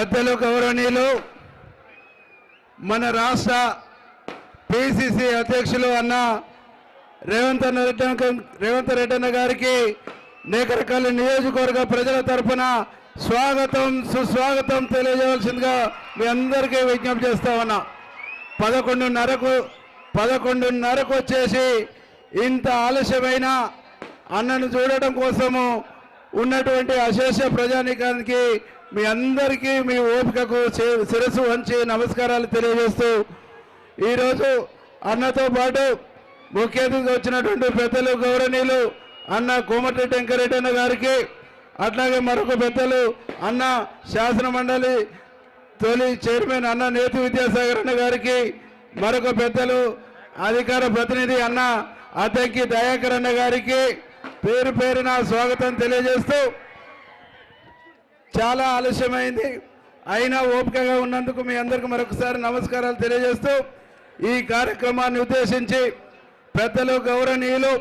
పెద్దలు గౌరవనీయులు మన రాష్ట్ర పిసిసి అధ్యక్షులు అన్న రేవంత్ అన్న రెడ్డి రేవంత్ రెడ్డి అన్న గారికి నేకరకల్లి నియోజకవర్గ ప్రజల తరఫున స్వాగతం సుస్వాగతం తెలియజేయవలసిందిగా మీ అందరికీ విజ్ఞప్తి చేస్తా ఉన్నా. పదకొండున్నరకు పదకొండున్నరకు వచ్చేసి ఇంత ఆలస్యమైన అన్నను చూడటం కోసము ఉన్నటువంటి అశేష ప్రజానికానికి మీ అందరికీ మీ ఓపికకు శిరస్సు వంచి నమస్కారాలు తెలియజేస్తూ ఈరోజు అన్నతో పాటు ముఖ్య అతిథిగా వచ్చినటువంటి పెద్దలు గౌరవనీయులు అన్న కోమటిరెడ్డి వెంకరెడ్డి అన్న గారికి అట్లాగే మరొక పెద్దలు అన్న శాసన మండలి తొలి చైర్మన్ అన్న నేతి విద్యాసాగర్ అన్న గారికి మరొక పెద్దలు అధికార ప్రతినిధి అన్న అద్దెకి దయాకర్ అన్న గారికి పేరు పేరున స్వాగతం తెలియజేస్తూ చాలా ఆలస్యమైంది. అయినా ఓపికగా ఉన్నందుకు మీ అందరికి మరొకసారి నమస్కారాలు తెలియజేస్తూ ఈ కార్యక్రమాన్ని ఉద్దేశించి పెద్దలు గౌరవనీయులు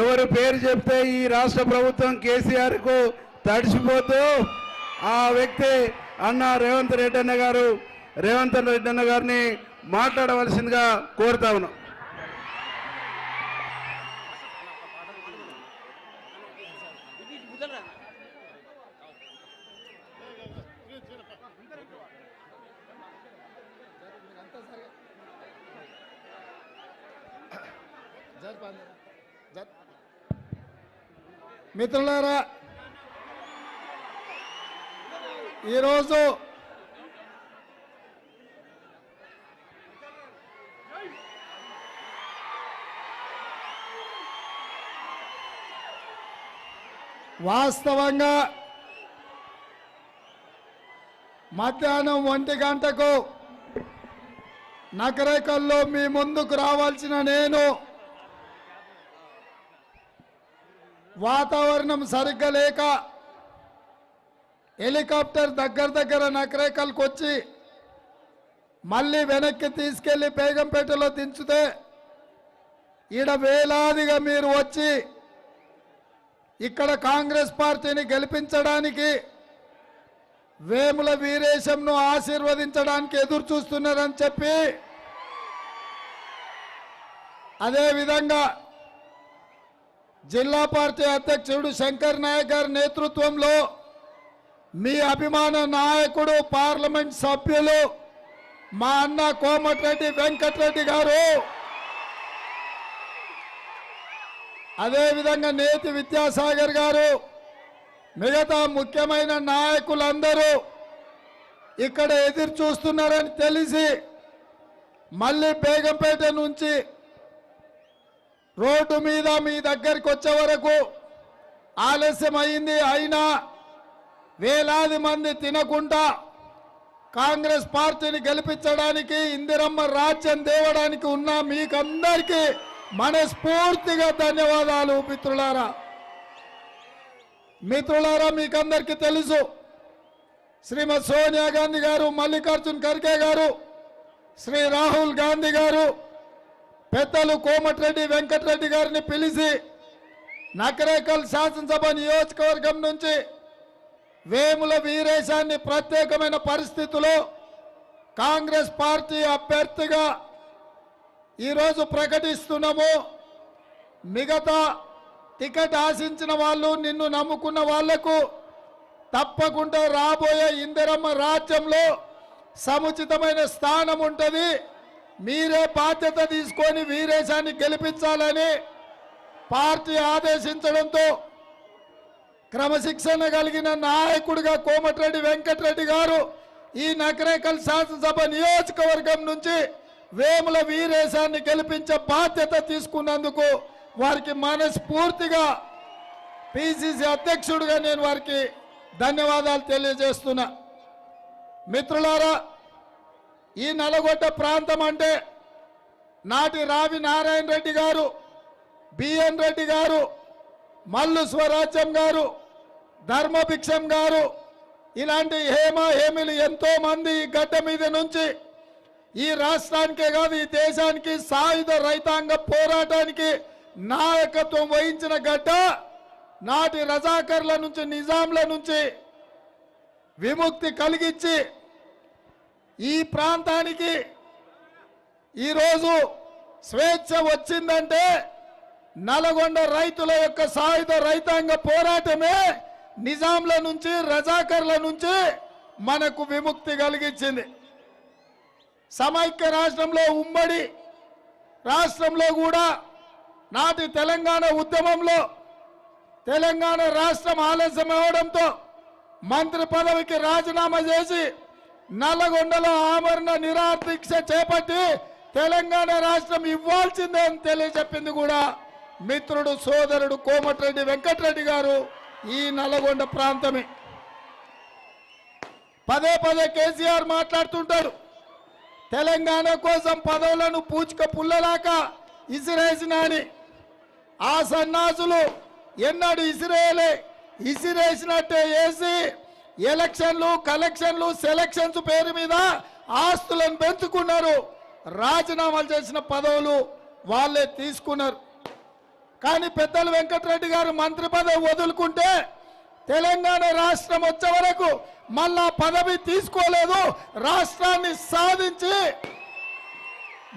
ఎవరు పేరు చెప్తే ఈ రాష్ట్ర ప్రభుత్వం కేసీఆర్కు తడిసిపోతూ ఆ వ్యక్తి అన్న రేవంత్ రెడ్డి అన్న గారు రేవంత్ రెడ్డి అన్న గారిని మాట్లాడవలసిందిగా కోరుతా ఉన్నాం. మిత్రులారా ఈరోజు వాస్తవంగా మధ్యాహ్నం ఒంటి గంటకు నకరేకల్లో మీ ముందుకు రావాల్సిన నేను వాతావరణం సరిగ్గా లేక హెలికాప్టర్ దగ్గర దగ్గర నకరేకల్కి వచ్చి మళ్ళీ వెనక్కి తీసుకెళ్ళి బేగంపేటలో దించితే ఈడ వేలాదిగా మీరు వచ్చి ఇక్కడ కాంగ్రెస్ పార్టీని గెలిపించడానికి వేముల వీరేశంను ఆశీర్వదించడానికి ఎదురు చూస్తున్నారని చెప్పి అదేవిధంగా జిల్లా పార్టీ అధ్యక్షుడు శంకర్ నాయక్ గారి నేతృత్వంలో మీ అభిమాన నాయకుడు పార్లమెంట్ సభ్యులు మా అన్న కోమటిరెడ్డి వెంకటరెడ్డి గారు. అదేవిధంగా నేతి విద్యాసాగర్ గారు మిగతా ముఖ్యమైన నాయకులందరూ ఇక్కడ ఎదురు చూస్తున్నారని తెలిసి మళ్ళీ బేగంపేట నుంచి రోడ్డు మీద మీ దగ్గరికి వచ్చే వరకు ఆలస్యం అయింది అయినా వేలాది మంది తినకుండా కాంగ్రెస్ పార్టీని గెలిపించడానికి ఇందిరమ్మ రాజ్యం తేవడానికి ఉన్న మీకందరికీ మనస్ఫూర్తిగా ధన్యవాదాలు మిత్రులారా. మిత్రులారా మీకందరికీ తెలుసు శ్రీమతి సోనియా గాంధీ గారు మల్లికార్జున్ ఖర్గే గారు శ్రీ రాహుల్ గాంధీ గారు పెద్దలు కోమటిరెడ్డి వెంకటరెడ్డి గారిని పిలిచి నకరేకల్ శాసనసభ నియోజకవర్గం నుంచి వేముల వీరేశాన్ని ప్రత్యేకమైన పరిస్థితుల్లో కాంగ్రెస్ పార్టీ అభ్యర్థిగా ఈరోజు ప్రకటిస్తున్నాము. మిగతా టికెట్ ఆశించిన వాళ్ళు నిన్ను నమ్ముకున్న వాళ్ళకు తప్పకుండా రాబోయే ఇందిరమ్మ రాజ్యంలో సముచితమైన స్థానం ఉంటుంది. మీరే బాధ్యత తీసుకొని వీరేశాన్ని గెలిపించాలని పార్టీ ఆదేశించడంతో క్రమశిక్షణ కలిగిన నాయకుడిగా కోమటిరెడ్డి వెంకటరెడ్డి గారు ఈ నకరేకల్ శాసనసభ నియోజకవర్గం నుంచి వేముల వీరేశాన్ని గెలిపించే బాధ్యత తీసుకున్నందుకు వారికి మనస్ఫూర్తిగా పిసిసి అధ్యక్షుడిగా నేను వారికి ధన్యవాదాలు తెలియజేస్తున్నా. మిత్రులారా ఈ నలగొండ ప్రాంతం అంటే నాటి రావి నారాయణ రెడ్డి గారు బిఎన్ రెడ్డి గారు మల్లు స్వరాజ్యం గారు ధర్మభిక్షం గారు ఇలాంటి హేమ హేమిలు ఎంతో మంది ఈ గడ్డ మీద నుంచి ఈ రాష్ట్రానికే కాదు ఈ దేశానికి సాయుధ రైతాంగ పోరాటానికి నాయకత్వం వహించిన గడ్డ నాటి రజాకర్ల నుంచి నిజాంల నుంచి విముక్తి కలిగించి ఈ ప్రాంతానికి ఈరోజు స్వేచ్ఛ వచ్చిందంటే నల్గొండ రైతుల యొక్క సాయుధ రైతాంగ పోరాటమే నిజాంల నుంచి రజాకర్ల నుంచి మనకు విముక్తి కలిగించింది. సమైక్య రాష్ట్రంలో ఉమ్మడి రాష్ట్రంలో కూడా నాటి తెలంగాణ ఉద్యమంలో తెలంగాణ రాష్ట్రం ఆలస్యం అవడంతో మంత్రి పదవికి రాజీనామా చేసి నల్లగొండలో ఆమరణ నిరాదీక్ష చేపట్టి తెలంగాణ రాష్ట్రం ఇవ్వాల్సిందే అని తెలియజెప్పింది కూడా మిత్రుడు సోదరుడు కోమటిరెడ్డి వెంకటరెడ్డి గారు ఈ నల్లగొండ ప్రాంతమే. పదే పదే కేసీఆర్ మాట్లాడుతుంటాడు తెలంగాణ కోసం పదవులను పూచిక పుల్లలాక ఇసిరేసిన అని. ఆ సన్నాసులు ఎన్నడు ఇసిరేయలే ఇసిరేసినట్టే వేసి ఎలక్షన్లు కలెక్షన్లు సెలక్షన్స్ పేరు మీద ఆస్తులను పెంచుకున్నారు. రాజీనామాలు చేసిన పదవులు వాళ్ళే తీసుకున్నారు. కానీ పెద్దలు వెంకటరెడ్డి గారు మంత్రి పదవి వదులుకుంటే తెలంగాణ రాష్ట్రం వచ్చే వరకు మళ్ళా పదవి తీసుకోలేదు. రాష్ట్రాన్ని సాధించి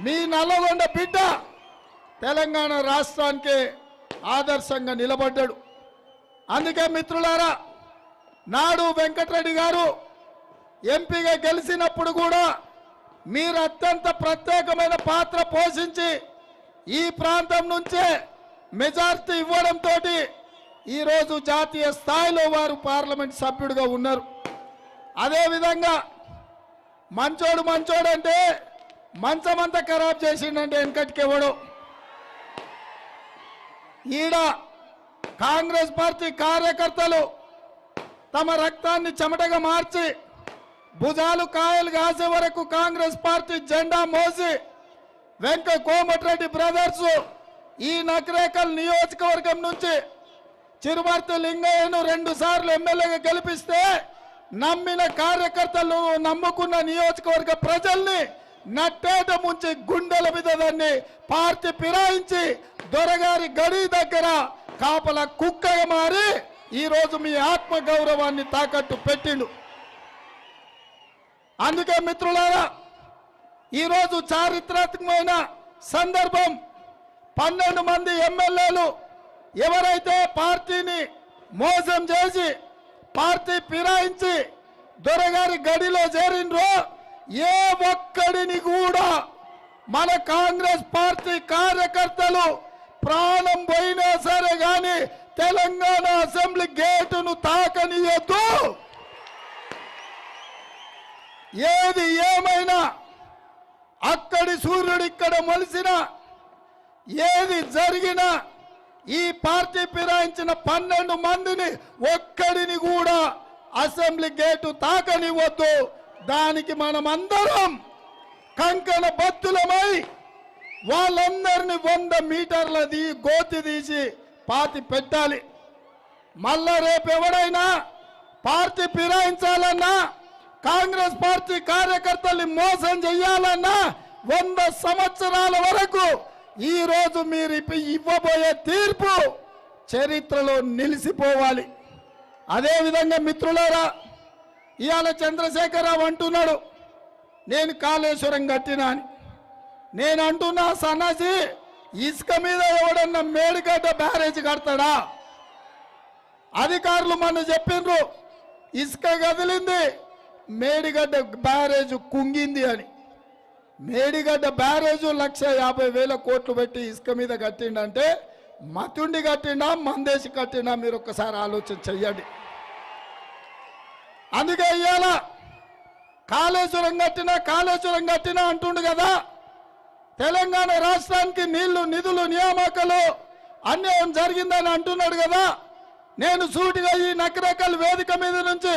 మీ నల్లగొండ బిడ్డ తెలంగాణ రాష్ట్రానికి ఆదర్శంగా నిలబడ్డాడు. అందుకే మిత్రులారా నాడు వెంకటరెడ్డి గారు ఎంపీగా గెలిచినప్పుడు కూడా మీరు అత్యంత ప్రత్యేకమైన పాత్ర పోషించి ఈ ప్రాంతం నుంచే మెజార్టీ ఇవ్వడంతో ఈరోజు జాతీయ స్థాయిలో వారు పార్లమెంట్ సభ్యుడిగా ఉన్నారు. అదేవిధంగా మంచోడు మంచోడు అంటే మంచమంతా ఖరాబ్ చేసిండంటే వెనకటికి ఇవ్వడు ఈడ కాంగ్రెస్ పార్టీ కార్యకర్తలు తమ రక్తాన్ని చెమటగా మార్చి భుజాలు కాయలు కాసే వరకు కాంగ్రెస్ పార్టీ జెండా మోసి వెంక కోమటిరెడ్డి బ్రదర్స్ ఈ నకరేకల్ నియోజకవర్గం నుంచి చిరుమర్తి లింగయ్యను రెండు సార్లు ఎమ్మెల్యేగా గెలిపిస్తే నమ్మిన కార్యకర్తలు నమ్ముకున్న నియోజకవర్గ ప్రజల్ని నట్టేట ముంచి గుండెల మీద దాన్ని పార్టీ ఫిరాయించి దొరగారి గడి దగ్గర కాపల కుక్కగా మారి ఈ రోజు మీ ఆత్మ గౌరవాన్ని తాకట్టు పెట్టిండు. అందుకే మిత్రులారా ఈరోజు చారిత్రాత్మకమైన సందర్భం పన్నెండు మంది ఎమ్మెల్యేలు ఎవరైతే పార్టీని మోసం చేసి పార్టీ ఫిరాయించి దొరగారి గడిలో చేరిండ్రో ఏ ఒక్కడిని కూడా మన కాంగ్రెస్ పార్టీ కార్యకర్తలు ప్రాణం పోయినా సరే కానీ తెలంగాణ అసెంబ్లీ గేటును తాకనియొద్దు. ఏది ఏమైనా అక్కడి సూర్యుడు ఇక్కడ మొలిసిన ఏది జరిగినా ఈ పార్టీ ఫిరాయించిన పన్నెండు మందిని ఒక్కడిని కూడా అసెంబ్లీ గేటు తాకనివ్వద్దు. దానికి మనమందరం కంకణ బత్తులమై వాళ్ళందరిని వంద మీటర్లది గోతి తీసి పార్టీ పెట్టాలి. మళ్ళా రేపు ఎవడైనా పార్టీ ఫిరాయించాలన్నా కాంగ్రెస్ పార్టీ కార్యకర్తల్ని మోసం చెయ్యాలన్నా వంద సంవత్సరాల వరకు ఈ రోజు మీరు ఇవ్వబోయే తీర్పు చరిత్రలో నిలిచిపోవాలి అదేవిధంగా మిత్రులారా ఇవాళ చంద్రశేఖరరావు అంటున్నాడు నేను కాళేశ్వరం కట్టినా అని. నేను అంటున్నా సన్నాసి ఇసుక మీద ఎవడన్నా మేడిగడ్డ బ్యారేజ్ కడతాడా? అధికారులు మొన్న చెప్పిండ్రు ఇసుక కదిలింది మేడిగడ్డ బ్యారేజ్ కుంగింది అని. మేడిగడ్డ బ్యారేజ్ లక్ష యాభై వేల కోట్లు పెట్టి ఇసుక మీద కట్టిండంటే మతుండి కట్టినా మందేసి కట్టినా మీరు ఒక్కసారి ఆలోచన చెయ్యండి. అందుకే ఇవాళ కాళేశ్వరం కట్టినా కాళేశ్వరం కట్టినా అంటుండు కదా తెలంగాణ రాష్ట్రానికి నీళ్ళు నిధులు నియామకాలు అన్యాయం జరిగిందని అంటున్నాడు కదా. నేను సూటిగా ఈ నకరేకల్ వేదిక మీద నుంచి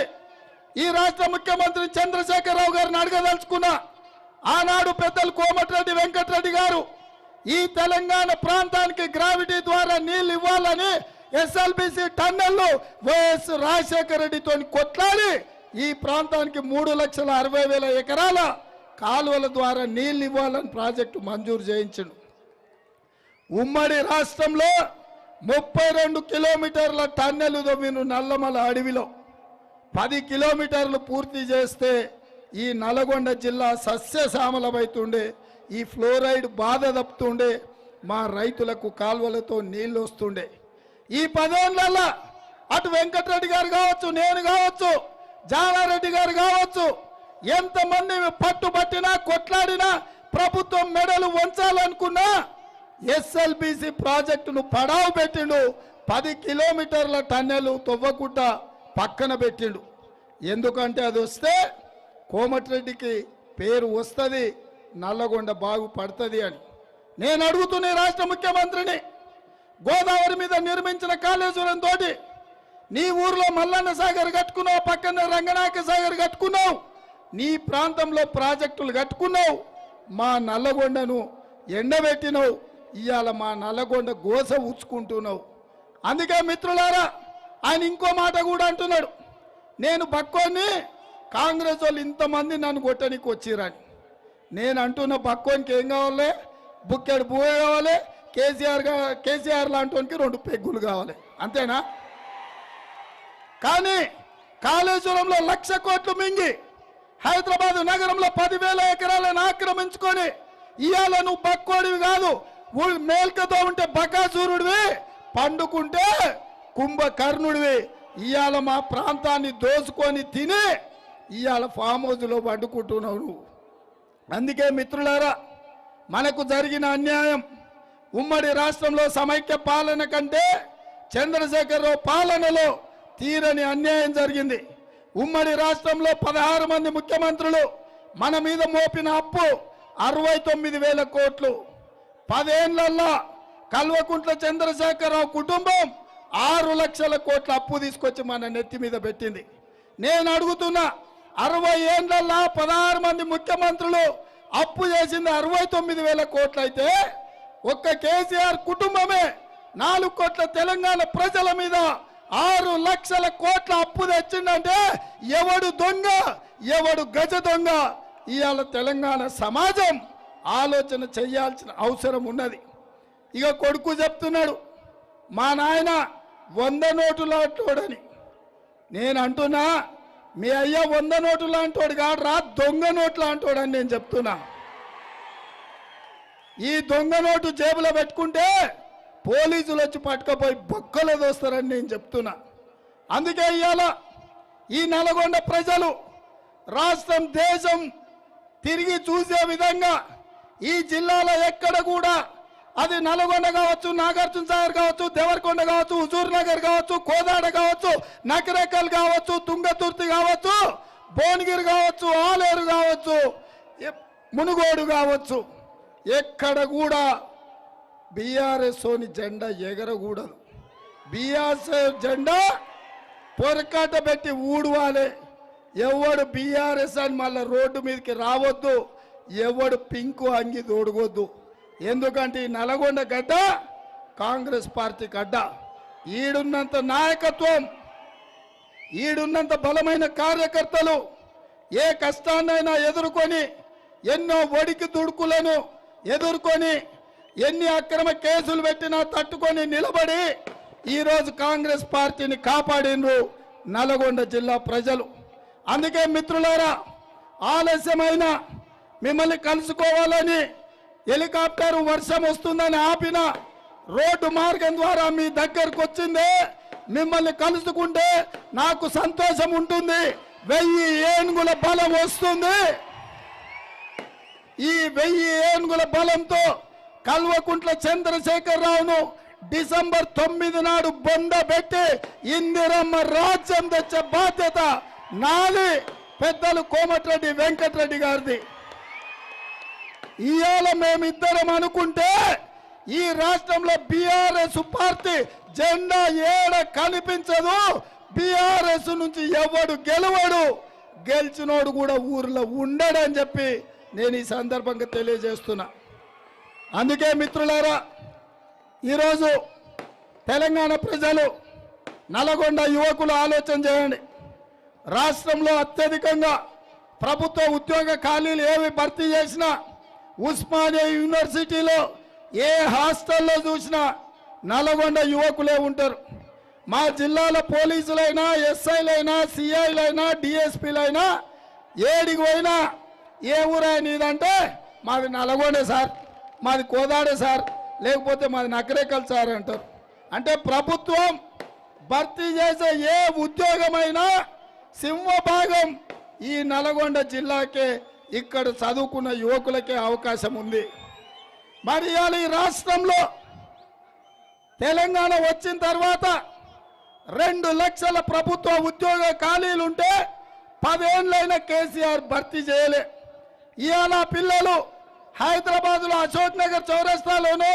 ఈ రాష్ట్ర ముఖ్యమంత్రి చంద్రశేఖరరావు గారిని అడగదలుచుకున్నా. ఆనాడు పెద్దలు కోమటిరెడ్డి వెంకటరెడ్డి గారు ఈ తెలంగాణ ప్రాంతానికి గ్రావిటీ ద్వారా నీళ్ళు ఇవ్వాలని ఎస్ఎల్బిసి టన్నెల్లు వైఎస్ రాజశేఖర రెడ్డితో కొట్లాడి ఈ ప్రాంతానికి మూడు లక్షల అరవై వేల ఎకరాల కాలువల ద్వారా నీళ్ళు ఇవ్వాలని ప్రాజెక్టు మంజూరు చేయించండు ఉమ్మడి రాష్ట్రంలో ముప్పై రెండు కిలోమీటర్ల టన్నెలు దొమ్మిను నల్లమల అడవిలో. పది కిలోమీటర్లు పూర్తి చేస్తే ఈ నల్గొండ జిల్లా సస్యశ్యామలమవుతుండే ఈ ఫ్లోరైడ్ బాధ తప్పుతుండే మా రైతులకు కాలువలతో నీళ్ళు వస్తుండే. ఈ పదేళ్ళలో అటు వెంకటరెడ్డి గారు కావచ్చు నేను కావచ్చు జానారెడ్డి గారు కావచ్చు ఎంతమంది పట్టుబట్టినా కొట్లాడినా ప్రభుత్వం మెడలు వంచాలనుకున్నా ఎస్ఎల్బిసి ప్రాజెక్టును పడావు పెట్టిండు. పది కిలోమీటర్ల టన్నెలు తవ్వకుండా పక్కన పెట్టిండు. ఎందుకంటే అది వస్తే కోమటిరెడ్డికి పేరు వస్తుంది నల్లగొండ బాగుపడుతుంది అని. నేను అడుగుతున్న రాష్ట్ర ముఖ్యమంత్రిని గోదావరి మీద నిర్మించిన కాళేశ్వరం తోటి నీ ఊర్లో మల్లన్న సాగర్ కట్టుకున్నావు పక్కన రంగనాయక సాగర్ కట్టుకున్నావు. నీ ప్రాంతంలో ప్రాజెక్టులు కట్టుకున్నావు మా నల్లగొండను ఎండబెట్టినవు ఇవాళ మా నల్లగొండ గోస ఉచ్చుకుంటున్నావు అందుకే మిత్రులారా ఆయన ఇంకో మాట కూడా అంటున్నాడు. నేను బక్కోని కాంగ్రెస్ వాళ్ళు ఇంతమంది నన్ను కొట్టడానికి వచ్చిరని నేను అంటున్న బక్కోనికి ఏం కావాలి? బుక్కెడు భూ కావాలి? కేసీఆర్ కేసీఆర్ లాంటి రెండు పెగ్గులు కావాలి. అంతేనా? కానీ కాళేశ్వరంలో లక్ష కోట్లు మింగి హైదరాబాద్ నగరంలో పదివేల ఎకరాలను ఆక్రమించుకొని ఇవాళ నువ్వు బక్కోడివి కాదు. మేల్కతో ఉంటే బకాసూరుడివి పండుకుంటే కుంభకర్ణుడివి. ఇవాళ మా ప్రాంతాన్ని దోసుకొని తిని ఇవాళ ఫామ్ హౌస్లో పండుకుంటున్నావు నువ్వు. అందుకే మిత్రులారా మనకు జరిగిన అన్యాయం ఉమ్మడి రాష్ట్రంలో సమైక్య పాలన కంటే చంద్రశేఖరరావు పాలనలో తీరని అన్యాయం జరిగింది. ఉమ్మడి రాష్ట్రంలో పదహారు మంది ముఖ్యమంత్రులు మన మీద మోపిన అప్పు అరవై తొమ్మిది వేల కోట్లు. పదేళ్ళలో కల్వకుంట్ల చంద్రశేఖరరావు కుటుంబం ఆరు లక్షల కోట్ల అప్పు తీసుకొచ్చి మన నెత్తి మీద పెట్టింది. నేను అడుగుతున్నా అరవై ఏళ్ళల్లో పదహారు మంది ముఖ్యమంత్రులు అప్పు చేసింది అరవై తొమ్మిది వేల కోట్లు అయితే ఒక్క కేసీఆర్ కుటుంబమే నాలుగు కోట్ల తెలంగాణ ప్రజల మీద ఆరు లక్షల కోట్ల అప్పు తెచ్చిందంటే ఎవడు దొంగ ఎవడు గజ దొంగ? ఇవాళ తెలంగాణ సమాజం ఆలోచన చేయాల్సిన అవసరం ఉన్నది. ఇక కొడుకు చెప్తున్నాడు మా నాయన వంద నోటులాంటోడని నేను అంటున్నా మీ అయ్య వంద నోటు లాంటోడు కాదు రా దొంగ నోటు లాంటోడని నేను చెప్తున్నా. ఈ దొంగ నోటు జేబులో పెట్టుకుంటే పోలీసులు వచ్చి పట్టుకపోయి బొక్కలో దోస్తారని నేను చెప్తున్నా. అందుకే ఇవాళ ఈ నల్గొండ ప్రజలు రాష్ట్రం దేశం తిరిగి చూసే విధంగా ఈ జిల్లాలో ఎక్కడ కూడా అది నల్గొండ కావచ్చు నాగార్జున సాగర్ కావచ్చు దేవరకొండ కావచ్చు హుజూర్ నగర్ కావచ్చు కోదాడ కావచ్చు నకరేకల్ కావచ్చు తుంగతుర్తి కావచ్చు భువనగిరి కావచ్చు ఆలేరు కావచ్చు మునుగోడు కావచ్చు. ఎక్కడ కూడా బీఆర్ఎస్ఓని జెండా ఎగరకూడదు బీఆర్ఎస్ జెండా పొరకాట పెట్టి ఊడవాలి. ఎవడు బీఆర్ఎస్ అని మళ్ళీ రోడ్డు మీదకి రావద్దు. ఎవడు పింకు అంగి తోడుకోద్దు ఎందుకంటే ఈ నల్గొండ గడ్డ కాంగ్రెస్ పార్టీ గడ్డ. ఈడున్నంత నాయకత్వం ఈడున్నంత బలమైన కార్యకర్తలు ఏ కష్టాన్నైనా ఎదుర్కొని ఎన్నో ఒడికి దుడుకులను ఎదుర్కొని ఎన్ని అక్రమ కేసులు పెట్టినా తట్టుకొని నిలబడి ఈరోజు కాంగ్రెస్ పార్టీని కాపాడినరు నల్గొండ జిల్లా ప్రజలు. అందుకే మిత్రులారా ఆలస్యమైన మిమ్మల్ని కలుసుకోవాలని హెలికాప్టర్ వర్షం వస్తుందని ఆపిన రోడ్డు మార్గం ద్వారా మీ దగ్గరకు వచ్చిందే మిమ్మల్ని కలుసుకుంటే నాకు సంతోషం ఉంటుంది వెయ్యి ఏనుగుల బలం వస్తుంది. ఈ వెయ్యి ఏనుగుల బలంతో కల్వకుంట్ల చంద్రశేఖరరావును డిసెంబర్ తొమ్మిది నాడు బొంద పెట్టి ఇందిరమ్మ రాజ్యం తెచ్చే బాధ్యత నాది. పెద్దలు కోమటిరెడ్డి వెంకటరెడ్డి గారిది. ఇవాళ మేమిద్దరం అనుకుంటే ఈ రాష్ట్రంలో బీఆర్ఎస్ పార్టీ జెండా ఏడ కనిపించదు? బీఆర్ఎస్ నుంచి ఎవడు గెలవడు? గెలిచినోడు కూడా ఊర్లో ఉండడని చెప్పి నేను ఈ సందర్భంగా తెలియజేస్తున్నా. అందుకే మిత్రులారా ఈరోజు తెలంగాణ ప్రజలు నల్గొండ యువకులు ఆలోచన చేయండి. రాష్ట్రంలో అత్యధికంగా ప్రభుత్వ ఉద్యోగ ఖాళీలు ఏవి భర్తీ చేసినా ఉస్మానియా యూనివర్సిటీలో ఏ హాస్టల్లో చూసినా నల్గొండ యువకులే ఉంటారు. మా జిల్లాల పోలీసులైనా ఎస్ఐలైనా సిఐలైనా డిఎస్పీలైనా ఏడికి పోయినా ఏ ఊరైనా ఇదంటే మాది నల్గొండే సార్. మాది కోదాడే సార్ లేకపోతే మాది నకరేకల్ సార్ అంటారు. అంటే ప్రభుత్వం భర్తీ చేసే ఏ ఉద్యోగమైనా సింహభాగం ఈ నల్గొండ జిల్లాకే ఇక్కడ చదువుకున్న యువకులకే అవకాశం ఉంది. మరి ఇవాళ ఈ రాష్ట్రంలో తెలంగాణ వచ్చిన తర్వాత రెండు లక్షల ప్రభుత్వ ఉద్యోగ ఖాళీలుంటే పదేళ్ళైన కేసీఆర్ భర్తీ చేయలే. ఇవాళ పిల్లలు హైదరాబాద్లో అశోక్ నగర్ చౌరస్తాలోనో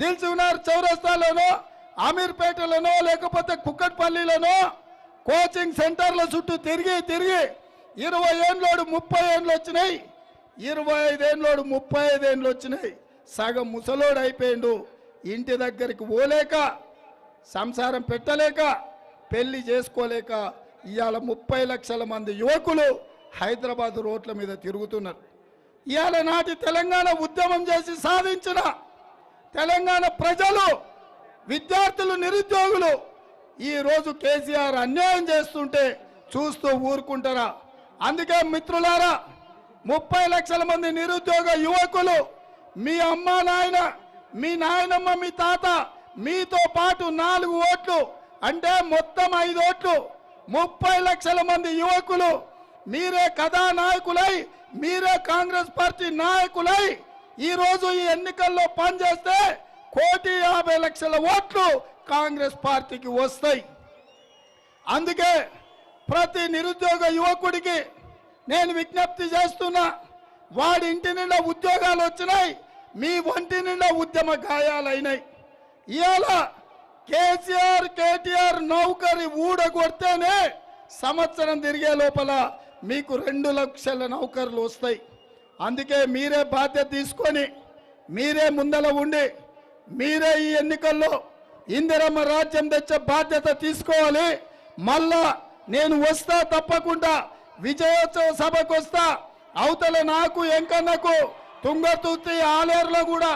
దిల్సునార్ చౌరస్తాలోనో అమీర్పేటలోనో లేకపోతే కుక్కట్పల్లిలోనో కోచింగ్ సెంటర్ల చుట్టూ తిరిగి తిరిగి ఇరవై ఏండ్లోడు ముప్పై ఏండ్లు వచ్చినాయి. ఇరవై ఐదేండ్లోడు ముప్పై ఐదేండ్లు వచ్చినాయి. సగం ముసలోడు అయిపోయిండు. ఇంటి దగ్గరికి పోలేక సంసారం పెట్టలేక పెళ్ళి చేసుకోలేక ఇవాళ ముప్పై లక్షల మంది యువకులు హైదరాబాద్ రోడ్ల మీద తిరుగుతున్నారు. ఇవాళ నాటి తెలంగాణ ఉద్యమం చేసి సాధించిన తెలంగాణ ప్రజలు విద్యార్థులు నిరుద్యోగులు ఈరోజు కేసీఆర్ అన్యాయం చేస్తుంటే చూస్తూ ఊరుకుంటారా? అందుకే మిత్రులారా ముప్పై లక్షల మంది నిరుద్యోగ యువకులు మీ అమ్మ నాయన మీ నాయనమ్మ మీ తాత మీతో పాటు నాలుగు ఓట్లు అంటే మొత్తం ఐదు ఓట్లు ముప్పై లక్షల మంది యువకులు మీరే కథానాయకులై మీరే కాంగ్రెస్ పార్టీ నాయకులై ఈ రోజు ఈ ఎన్నికల్లో పనిచేస్తే కోటి యాభై లక్షల ఓట్లు కాంగ్రెస్ పార్టీకి వస్తాయి. అందుకే ప్రతి నిరుద్యోగ యువకుడికి నేను విజ్ఞప్తి చేస్తున్నా వాడి ఇంటి నిండా ఉద్యోగాలు వచ్చినాయి మీ ఒంటి నిండా ఉద్యమ గాయాలైనాయి. ఇవాళ కేసీఆర్ కేటీఆర్ నౌకరి ఊడగొడితేనే సంవత్సరం తిరిగే లోపల మీకు రెండు లక్షల నౌకర్లు వస్తాయి. అందుకే మీరే బాధ్యత తీసుకొని మీరే ముందల ఉండి మీరే ఈ ఎన్నికల్లో ఇందిరమ్మ రాజ్యం తెచ్చే బాధ్యత తీసుకోవాలి. మళ్ళా నేను వస్తా తప్పకుండా విజయోత్సవ సభకు వస్తా అవతల నాకు ఎంకన్నకు తుంగతుర్తి ఆలేరులో కూడా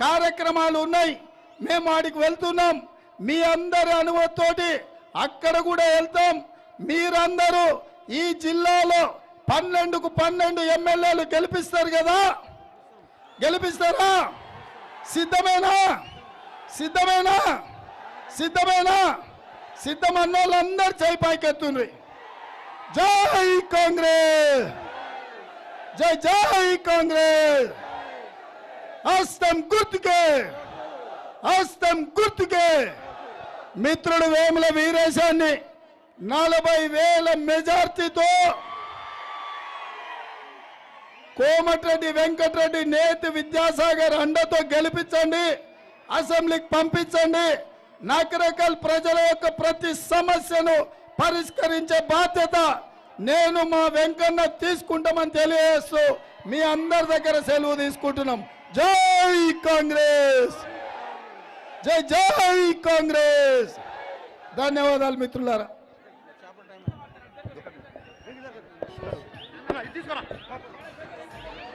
కార్యక్రమాలు ఉన్నాయి. మేము ఆడికి వెళ్తున్నాం. మీ అందరి అనుమతితోటి అక్కడ కూడా వెళ్తాం. మీరందరూ ఈ జిల్లాలో పన్నెండుకు పన్నెండు ఎమ్మెల్యేలు గెలిపిస్తారు కదా? గెలిపిస్తారా? సిద్ధమేనా? సిద్ధమేనా? సిద్ధమేనా? సిద్ధమన్న జై చేయి పైకెత్తుండ్రి జై కాంగ్రెస్! జై జై కాంగ్రెస్! హస్తం గుర్తుకే! హస్తం గుర్తుకే! మిత్రుడు వేముల వీరేశాన్ని నలభై వేల మెజార్టీతో కోమటిరెడ్డి వెంకటరెడ్డి నేతి విద్యాసాగర్ అండతో గెలిపించండి. అసెంబ్లీకి పంపించండి. నకరకల్ ప్రజల యొక్క ప్రతి సమస్యను పరిష్కరించే బాధ్యత నేను మా వెంకన్న తీసుకుంటామని తెలియజేస్తూ మీ అందరి దగ్గర సెలవు తీసుకుంటున్నాం. జై కాంగ్రెస్! జై జై కాంగ్రెస్! ధన్యవాదాలు మిత్రులారా. から。